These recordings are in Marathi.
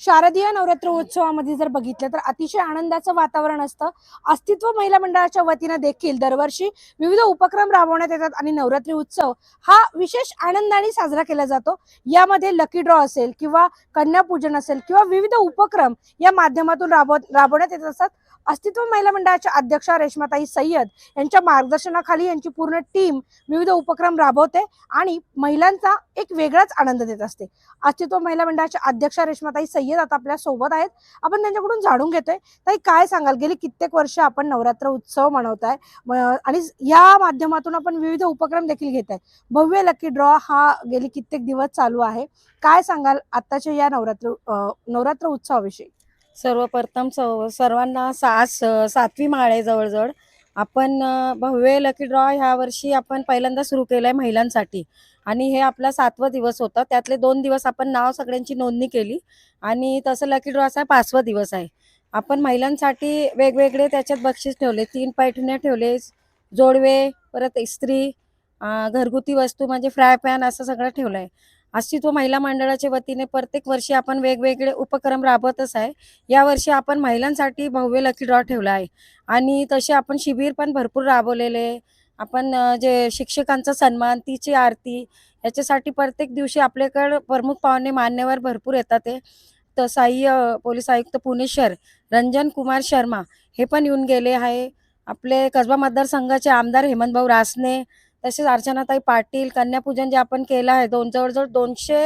शारदीय नवरात्र उत्सवामध्ये जर बघितलं तर अतिशय आनंदाचं वातावरण असतं. अस्तित्व महिला मंडळाच्या वतीनं देखील दरवर्षी विविध उपक्रम राबवण्यात येतात आणि नवरात्री उत्सव हा विशेष आनंदाने साजरा केला जातो. यामध्ये लकी ड्रॉ असेल किंवा कन्यापूजन असेल किंवा विविध उपक्रम या माध्यमातून राबव राबवण्यात येत असतात. अस्तित्व महिला मंडळाच्या अध्यक्षा रेश्माताई सय्यद यांच्या मार्गदर्शनाखाली यांची पूर्ण टीम विविध उपक्रम राबवते आणि महिलांचा एक वेगळाच आनंद देत असते. अस्तित्व महिला मंडळाच्या अध्यक्षा रेश्माताई सय्यद आता आपल्यासोबत आहेत. आपण त्यांच्याकडून जाणून घेतोय. ताई काय सांगाल? गेली कित्येक वर्ष आपण नवरात्र उत्सव मनवताय. आणि या माध्यमातून आपण विविध उपक्रम देखील घेत आहे भव्य लकी ड्रॉ हा गेली कित्येक दिवस चालू आहे. काय सांगाल आताच्या या नवरात्र नवरात्र उत्सवाविषयी? सर्वप्रथम सर्व सर्वांना सा सातवी माळ आहे जवळजवळ. आपण भव्य लकी ड्रॉ ह्या वर्षी आपण पहिल्यांदा सुरू केलं आहे महिलांसाठी. आणि हे आपला सातवा दिवस होता. त्यातले दोन दिवस आपण नाव सगळ्यांची नोंदणी केली. आणि तसं लकी ड्रॉचा पाचवा दिवस आहे. आपण महिलांसाठी वेगवेगळे त्याच्यात बक्षीस ठेवले. तीन पैठण्या ठेवले जोडवे परत इस्त्री घरगुती वस्तू म्हणजे फ्राय पॅन असं सगळं ठेवलं आहे अस्तित्व महिला मंडळाच्या वतीने प्रत्येक वर्षी आपण वेगवेगळे उपक्रम राबवतच आहे. यावर्षी आपण महिलांसाठी भव्य लकी ड्रॉ ठेवला आहे. आणि तसे आपण शिबिर पण भरपूर राबवलेले आपण जे शिक्षकांचा सन्मान तिची आरती याच्यासाठी प्रत्येक दिवशी आपल्याकडं प्रमुख पाहुणे मान्यवर भरपूर येतात ते तर सहाय्य पोलीस आयुक्त पुणे शहर रंजन कुमार शर्मा हे पण येऊन गेले आहे. आपले कसबा मतदारसंघाचे आमदार हेमंतभाऊ रासने तसेच अर्चनाताई पाटील कन्यापूजन जे आपण केलं आहे दोन जवळजवळ दोनशे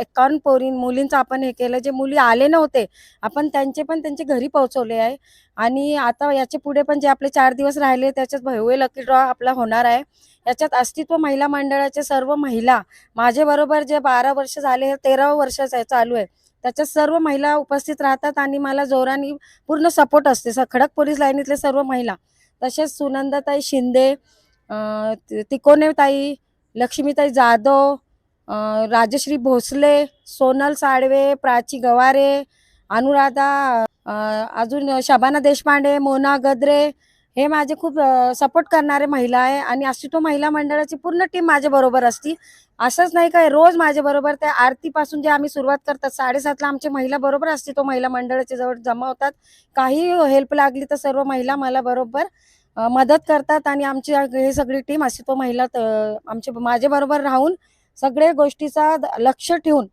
एकावन्न पोरी मुलींचं आपण हे केलं जे मुली आले नव्हते आपण त्यांचे पण त्यांचे घरी पोहोचवले आहे. आणि आता याचे पुढे पण जे आपले चार दिवस राहिले त्याच्यात भव्य लकी ड्रॉ आपला होणार आहे. याच्यात अस्तित्व महिला मंडळाचे सर्व महिला माझ्याबरोबर जे बारा वर्ष झाले हे तेरावं वर्ष आहे चालू आहे. त्याच्यात सर्व महिला उपस्थित राहतात आणि मला जोराने पूर्ण सपोर्ट असते. स- खडक पोलीस लाईनीतले सर्व महिला. तसेच सुनंदाताई शिंदे तिकोनेताई लक्ष्मीताई जाधव राजश्री भोसले सोनल साळवे प्राची गवारे अनुराधा अजून शबाना देशपांडे मोना गद्रे हे माझे खूप सपोर्ट करणारे महिला आहे आणि अस्तित्व महिला मंडळाची पूर्ण टीम माझ्या बरोबर असती. असंच नाही काय रोज माझ्या बरोबर त्या आरतीपासून जे आम्ही सुरुवात करतात साडेसातला आमचे महिला बरोबर अस्तित्व महिला मंडळाच्या जवळ जमा होतात. काही हेल्प लागली तर सर्व महिला मला बरोबर मदत करतात आणि आमची हे सगळी टीम अस्तित्व महिला आमचे माझे बरोबर राहून सगळ्या गोष्टीचा द- लक्ष ठेवून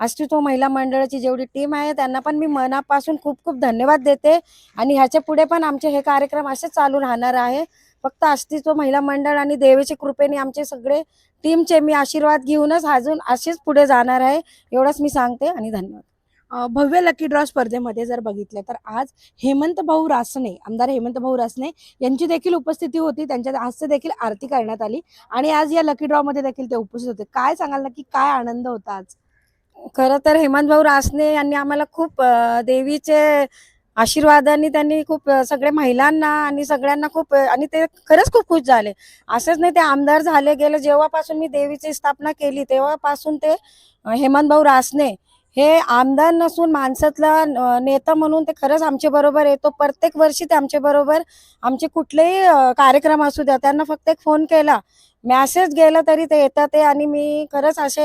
अस्तित्व महिला मंडळाची जेवढी टीम आहे त्यांना पण मी मनापासून खूप खूप धन्यवाद देते. आणि ह्याच्या पुढे पण आमचे हे कार्यक्रम असेच चालू राहणार आहे. फक्त अस्तित्व महिला मंडळ आणि देवीच्या कृपेने आमचे सगळे टीमचे मी आशीर्वाद घेऊनच अजून असेच पुढे जाणार आहे. एवढंच मी सांगते आणि धन्यवाद. भव्य लकी ड्रॉ स्पर्धेमध्ये जर बघितलं तर आज हेमंत भाऊ रासने आमदार हेमंत भाऊ रासने यांची देखील उपस्थिती होती. त्यांच्या हस्ते देखील आरती करण्यात आली आणि आज या लकी ड्रॉ मध्ये देखील ते उपस्थित होते. काय सांगाल की काय आनंद होता आज? खरं तर हेमंत भाऊ रासने यांनी आम्हाला खूप देवीचे आशीर्वादांनी त्यांनी खूप सगळ्या महिलांना आणि सगळ्यांना खूप आणि ते खरंच खूप खुश झाले. असंच नाही ते आमदार झाले गेले. जेव्हापासून मी देवीची स्थापना केली तेव्हापासून ते हेमंत भाऊ रासने हे आमदार नसून माणसातला नेता म्हणून ते खरंच आमच्या बरोबर येतो प्रत्येक वर्षी ते आमच्या बरोबर आमचे कुठलेही कार्यक्रम असू द्या त्यांना फक्त एक फोन केला. मॅसेज गेला तरी ते येतात ते आणि मी खरंच असे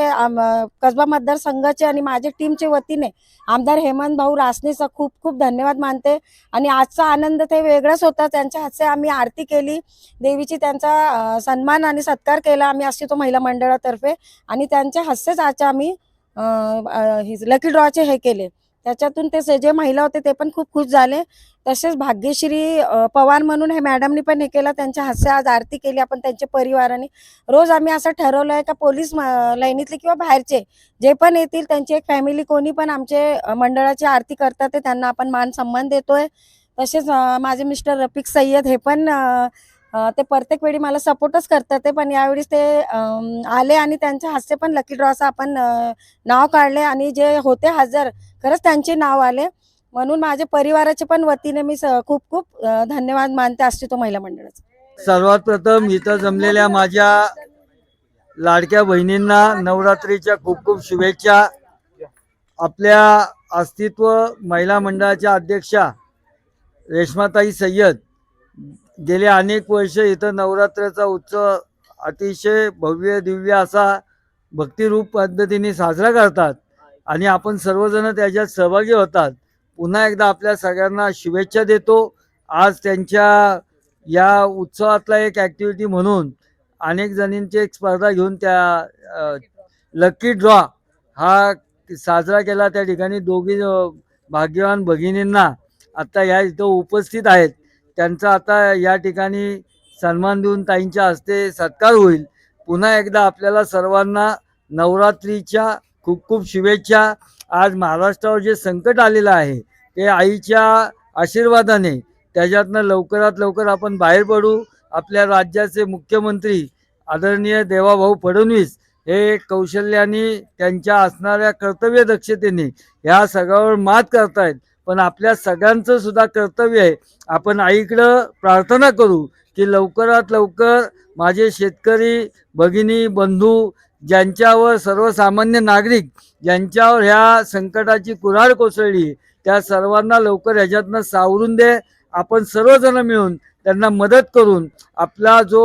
कसबा मतदारसंघाचे आणि माझ्या टीमच्या वतीने आमदार हेमंत भाऊ रासनेचा खूप खूप धन्यवाद मानते. आणि आजचा आनंद ते वेगळाच होता. त्यांच्या हातचे आम्ही आरती केली. देवीची त्यांचा सन्मान आणि सत्कार केला आम्ही असतो महिला मंडळातर्फे. आणि त्यांच्या हस्तेच आज आम्ही लकी ड्रॉचे हे केले. त्याच्यातून ते जे महिला होते ते पण खूप खुश झाले. तसेच भाग्यश्री पवार म्हणून हे मॅडमनी पण हे केलं. त्यांच्या हस्ते आज आरती केली आपण त्यांच्या परिवाराने. रोज आम्ही असं ठरवलं आहे का पोलीस म- लाईनीतले किंवा बाहेरचे जे पण येतील त्यांची एक फॅमिली कोणी पण आमचे मंडळाची आरती करतात ते त्यांना आपण मान सन्मान देतोय. तसेच माझे मिस्टर रफिक सय्यद हे पण ते प्रत्येक वेळी मला सपोर्टच करतात ते पण यावेळी ते आले आणि त्यांच्या हास्य पण लकी ड्रॉचं आपण नाव काढले आणि जे होते हजर खरंच त्यांचे नाव आले. म्हणून माझ्या परिवाराच्या पण वतीने मी स- खूप खूप धन्यवाद मानते अस्तित्व महिला मंडळाचं. सर्वात प्रथम इथं जमलेल्या माझ्या लाडक्या बहिणींना नवरात्रीच्या खूप खूप शुभेच्छा. आपल्या अस्तित्व महिला मंडळाच्या अध्यक्षा रेश्माताई सय्यद गेले अनेक वर्ष इथं नवरात्राचा उत्सव अतिशय भव्य दिव्य असा भक्तिरूप पद्धतीने साजरा करतात. आणि आपण सर्वजण त्याच्यात सहभागी होतात. पुन्हा एकदा आपल्या सगळ्यांना शुभेच्छा देतो. आज त्यांच्या या उत्सवातला एक ॲक्टिव्हिटी म्हणून अनेक जणींची एक स्पर्धा घेऊन त्या लकी ड्रॉ हा साजरा केला. त्या ठिकाणी दोघी भाग्यवान भगिनींना आता या इथं उपस्थित आहेत. त्यांचा आता या ठिकाणी सन्मान देऊन ताईंच्या हस्ते सत्कार होईल. पुन्हा एकदा आपल्याला सर्वांना नवरात्रीच्या खूप खूप शुभेच्छा. आज महाराष्ट्रावर जे संकट आलेलं आहे ते आईच्या आशीर्वादाने त्याच्यातनं लवकरात लवकर आपण बाहेर पडू. आपल्या राज्याचे मुख्यमंत्री आदरणीय देवाभाऊ फडणवीस हे कौशल्याने त्यांच्या असणाऱ्या कर्तव्य दक्षतेने ह्या सगळ्यावर मात करतायत. पण आपल्या सगळ्यांचं सुद्धा कर्तव्य आहे. आपण आईकडं प्रार्थना करू की लवकरात लवकर माझे शेतकरी भगिनी बंधू ज्यांच्यावर सर्वसामान्य नागरिक ज्यांच्यावर ह्या संकटाची कुऱ्हाड कोसळली त्या सर्वांना लवकर ह्याच्यातनं सावरून दे. आपण सर्वजण मिळून त्यांना मदत करून आपला जो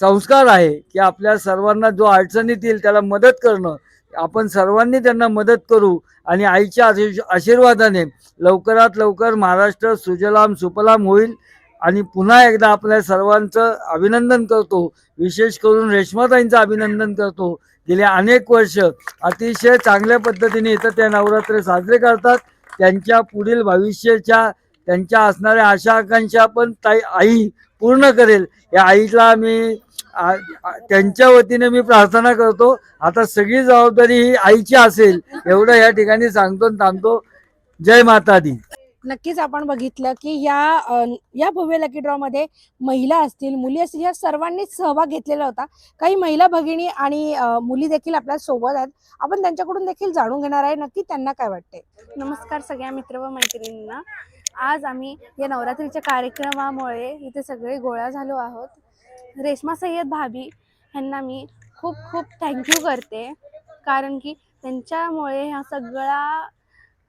संस्कार आहे की आपल्या सर्वांना जो अडचणीत येईल त्याला मदत करणं आपण सर्वांनी त्यांना मदत करू आणि आईच्या आशीर्वादाने लवकरात लवकर महाराष्ट्र सुजलाम सुपलाम होईल. आणि पुन्हा एकदा आपल्या सर्वांचं अभिनंदन करतो. विशेष करून रेश्माताईंचं अभिनंदन करतो. गेले अनेक वर्ष अतिशय चांगल्या पद्धतीने इथं ते नवरात्र साजरे करतात. त्यांच्या पुढील भविष्याच्या त्यांच्या असणाऱ्या आशा आकांक्षा पण ताई आई पूर्ण करेल. या आईला मी त्यांच्या वतीने मी प्रार्थना करतो. आता सगळी जबाबदारी ही आईची असेल एवढं या ठिकाणी सांगतो आणि थांबतो. जय माता दी नक्कीच आपण बघितलं की या या भव्य लकी ड्रॉ मध्ये महिला असतील मुली असतील या सर्वांनीच सहभाग घेतलेला होता. काही महिला भगिनी आणि मुली देखील आपल्यासोबत आहेत. आपण त्यांच्याकडून देखील जाणून घेणार आहे. नक्की त्यांना काय वाटते नमस्कार सगळ्या मित्र व मैत्रिणींना. आज आम्ही या नवरात्रीच्या कार्यक्रमामुळे इथे सगळे गोळा झालो आहोत. रेश्मा सय्यद भाभी ह्यांना मी खूप खूप थँक्यू करते. कारण की त्यांच्यामुळे हा सगळा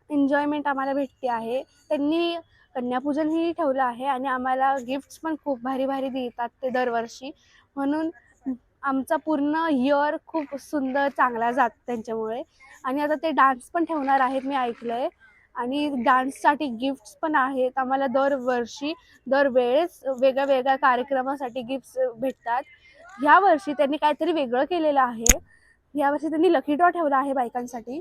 एन्जॉयमेंट आम्हाला भेटते आहे. त्यांनी कन्यापूजनही ठेवलं आहे आणि आम्हाला गिफ्ट्स पण खूप भारी भारी देतात ते दरवर्षी. म्हणून आमचा पूर्ण इयर खूप सुंदर चांगला जात त्यांच्यामुळे. आणि आता ते डान्स पण ठेवणार आहेत मी ऐकलं आहे आणि डान्ससाठी गिफ्ट्स पण आहेत. आम्हाला दरवर्षी दरवेळेस वेगळ्या वेगळ्या कार्यक्रमासाठी गिफ्ट्स भेटतात. ह्या वर्षी त्यांनी काहीतरी वेगळं केलेलं आहे. यावर्षी त्यांनी लकी ड्रॉ ठेवला आहे बायकांसाठी.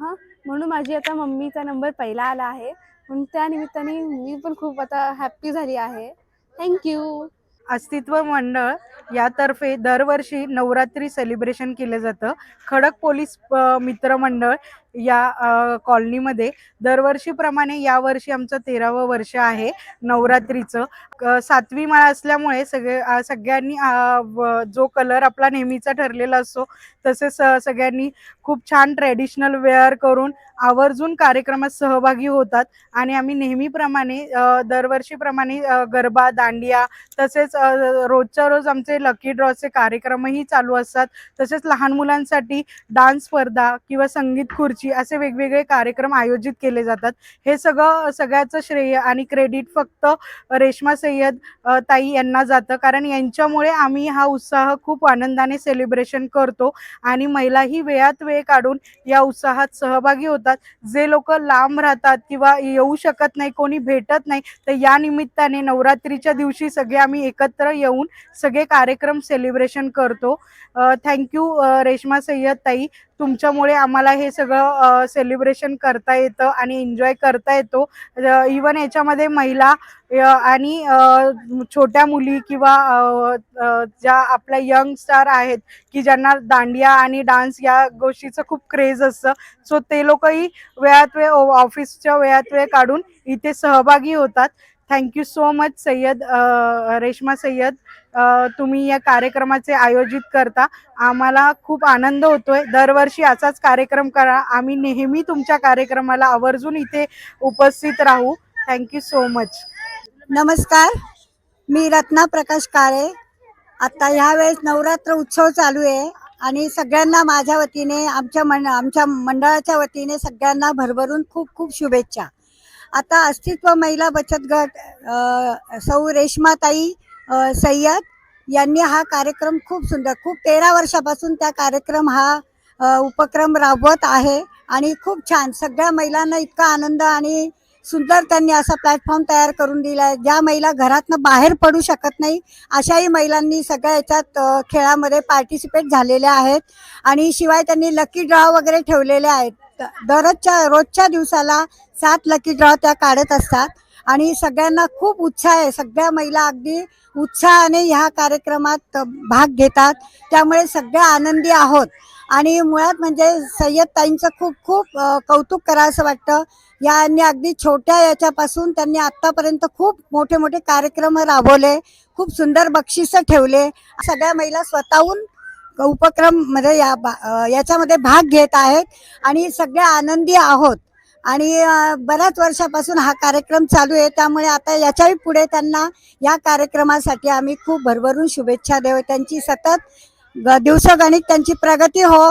हां म्हणून माझी आता मम्मीचा नंबर पहिला आला आहे. म्हणून त्यानिमित्ताने मी पण खूप आता हॅप्पी झाली आहे. थँक्यू अस्तित्व मंडळ यातर्फे दरवर्षी नवरात्री सेलिब्रेशन केलं जातं. खडक पोलीस मित्रमंडळ या कॉलनीमध्ये दरवर्षीप्रमाणे यावर्षी आमचं तेरावं वर्ष आहे नवरात्रीचं. सातवी माळ असल्यामुळे सगळे सगळ्यांनी जो कलर आपला नेहमीचा ठरलेला असतो तसेच सगळ्यांनी खूप छान ट्रॅडिशनल वेअर करून आवर्जून कार्यक्रमात सहभागी होतात. आणि आम्ही नेहमीप्रमाणे दरवर्षीप्रमाणे गरबा दांडिया तसेच रोजच्या रोज आमचे लकी ड्रॉचे कार्यक्रमही चालू असतात. तसेच लहान मुलांसाठी डान्स स्पर्धा किंवा संगीत खुर्ची असे वेगवेगळे कार्यक्रम आयोजित केले जातात. हे सगळं सगळ्याचं श्रेय आणि क्रेडिट फक्त रेश्मा सय्यद ताई यांना जातं. कारण यांच्यामुळे आम्ही हा उत्साह खूप आनंदाने सेलिब्रेशन करतो आणि महिलाही वेळात वेळ काढून या उत्साहात सहभागी होतात. जे लोक लांब राहतात किंवा येऊ शकत नाही कोणी भेटत नाही तर या निमित्ताने नवरात्रीच्या दिवशी सगळे आम्ही एकत्र येऊन सगळे कार्यक्रम सेलिब्रेशन करतो. थँक्यू रेश्मा सय्यद ताई. तुमच्यामुळे आम्हाला हे सगळं सेलिब्रेशन करता येतं आणि एन्जॉय करता येतो. इवन याच्यामध्ये महिला आणि छोट्या मुली किंवा ज्या आपल्या यंग स्टार आहेत की ज्यांना दांडिया आणि डान्स या गोष्टीचं खूप क्रेज असतं. सो ते लोकही वेळात वेळ ऑफिसच्या वेळात वेळ काढून इथे सहभागी होतात. Thank you so much Sayyad Reshma Sayyad. तुम्ही या कार्यक्रमाचे आयोजित करता. आम्हाला खूप आनंद होतोय. दरवर्षी असाच कार्यक्रम करा. आम्ही नेहमी तुमच्या कार्यक्रमाला आवर्जून इथे उपस्थित राहू. थँक्यू सो मच नमस्कार. मी रत्ना प्रकाश काळे. आता ह्यावेळेस नवरात्र उत्सव चालू आहे आणि सगळ्यांना माझ्या वतीने आमच्या मंड आमच्या मंडळाच्या वतीने सगळ्यांना भरभरून खूप खूप शुभेच्छा. आता अस्तित्व महिला बचत गट सौ रेश्माताई सय्यद यांनी हा कार्यक्रम खूप सुंदर खूप तेरा वर्षापासून त्या कार्यक्रम हा उपक्रम राबवत आहे आणि खूप छान. सगळ्या महिलांना इतका आनंद आणि सुंदर त्यांनी असा प्लॅटफॉर्म तयार करून दिला आहे ज्या महिला घरातनं बाहेर पडू शकत नाही अशाही महिलांनी सगळ्या याच्यात खेळामध्ये पार्टिसिपेट झालेल्या आहेत आणि शिवाय त्यांनी लकी ड्रॉ वगैरे ठेवलेले आहेत. दररोजच्या रोजच्या दिवसाला सात लकी ड्रॉ त्या काढत असतात. आणि सगळ्यांना खूप उत्साह आहे. सगळ्या महिला अगदी उत्साहाने ह्या कार्यक्रमात भाग घेतात. त्यामुळे सगळ्या आनंदी आहोत. आणि मुळात म्हणजे सय्यद ताईंचं खूप खूप कौतुक करा असं वाटतं. यांनी अगदी छोट्या याच्यापासून त्यांनी आत्तापर्यंत खूप मोठे मोठे कार्यक्रम राबवले. खूप सुंदर बक्षिसं ठेवले. सगळ्या महिला स्वतःहून उपक्रममध्ये या बा- याच्यामध्ये भाग घेत आहेत. आणि सगळ्या आनंदी आहोत. आणि बऱ्याच वर्षापासून हा कार्यक्रम चालू आहे. त्यामुळे आता याच्याही पुढे त्यांना या कार्यक्रमासाठी आम्ही खूप भरभरून शुभेच्छा देऊ. त्यांची सतत ग- त्यांची प्रगती हो.